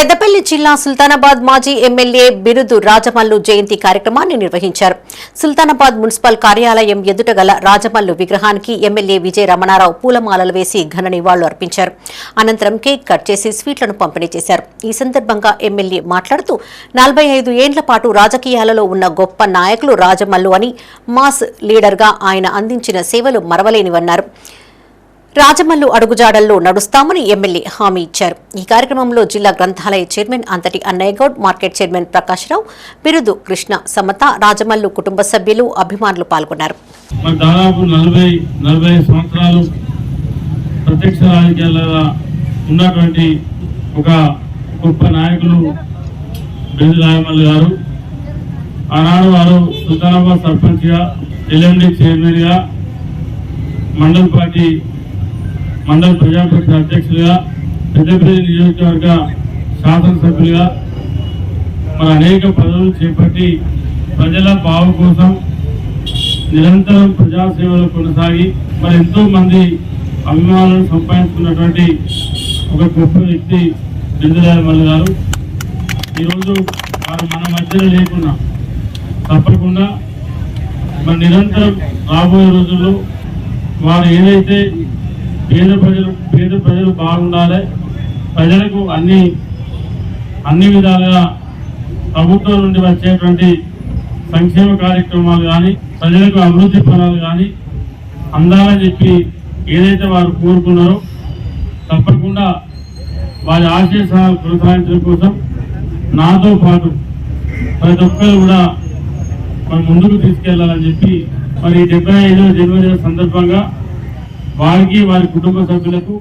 పెద్దపల్లి జిల్లా సుల్తానాబాద్ మాజీ ఎమ్మెల్యే బిరుదు రాజమల్లు జయంతి కార్యక్రమాన్ని నిర్వహించారు. సుల్తానాబాద్ మున్సిపల్ కార్యాలయం ఎదుట గల రాజమల్లు విగ్రహానికి ఎమ్మెల్యే విజయ రమణారావు పూలమాలలు వేసి ఘన నివాళులు అర్పించారు. అనంతరం కేక్ కట్ చేసి స్వీట్లను పంపిణీ చేశారు. ఈ సందర్భంగా ఎమ్మెల్యే మాట్లాడుతూ నలభై ఐదు ఏండ్ల పాటు రాజకీయాలలో ఉన్న గొప్ప నాయకులు రాజమల్లు అని మాస్ లీడర్గా ఆయన అందించిన సేవలు మరవలేనివన్నారు. రాజమల్లు అడుగుజాడల్లో నడుస్తామని ఎమ్మెల్యే హామీ ఇచ్చారు. ఈ కార్యక్రమంలో జిల్లా గ్రంథాలయ చైర్మన్ అంతటి అన్నయ్యగౌడ్ మార్కెట్ చైర్మన్ ప్రకాశ్రావు బిరుదు కృష్ణ సమత రాజమల్లు కుటుంబ సభ్యులు అభిమానులు పాల్గొన్నారు. దాదాపు నలభై నలభై సంవత్సరాలు ప్రత్యక్ష రాజకీయాలలో ఉన్నటువంటి ఒక గొప్ప నాయకులు బెంజి రాయమల్లి గారు. ఆనాడు వారు సుల్తానాబాద్ సర్పంచ్గా ఎల్ఎండి చైర్మన్గా మండల్ పార్టీ మండల ప్రజాపరిషత్ అధ్యక్షులుగా పెద్దపల్లి నియోజకవర్గ శాసనసభ్యులుగా మరి అనేక పదవులు చేపట్టి ప్రజల బావు కోసం నిరంతరం ప్రజాసేవలు కొనసాగి మరి ఎంతో మంది అభిమానులను సంపాదించుకున్నటువంటి ఒక గొప్ప వ్యక్తి బిందురాయ మల్లి గారు. ఈరోజు వారు మన మధ్యలో లేకున్నా తప్పకుండా మరి నిరంతరం రాబోయే రోజుల్లో వారు ఏదైతే పేద ప్రజలు పేద ప్రజలు బాగుండాలి. ప్రజలకు అన్ని అన్ని విధాలుగా ప్రభుత్వం నుండి వచ్చేటువంటి సంక్షేమ కార్యక్రమాలు కానీ ప్రజలకు అభివృద్ధి పనులు కానీ అందాలని చెప్పి ఏదైతే వారు కోరుకున్నారో తప్పకుండా వారి ఆశీస్సాలు కొనసాగించడం కోసం నాతో పాటు ప్రతి ఒక్కరు కూడా మరి ముందుకు తీసుకెళ్ళాలని చెప్పి మరి డెబ్బై ఐదవ జన్మదిన సందర్భంగా వారికి వారి కుటుంబ సభ్యులకు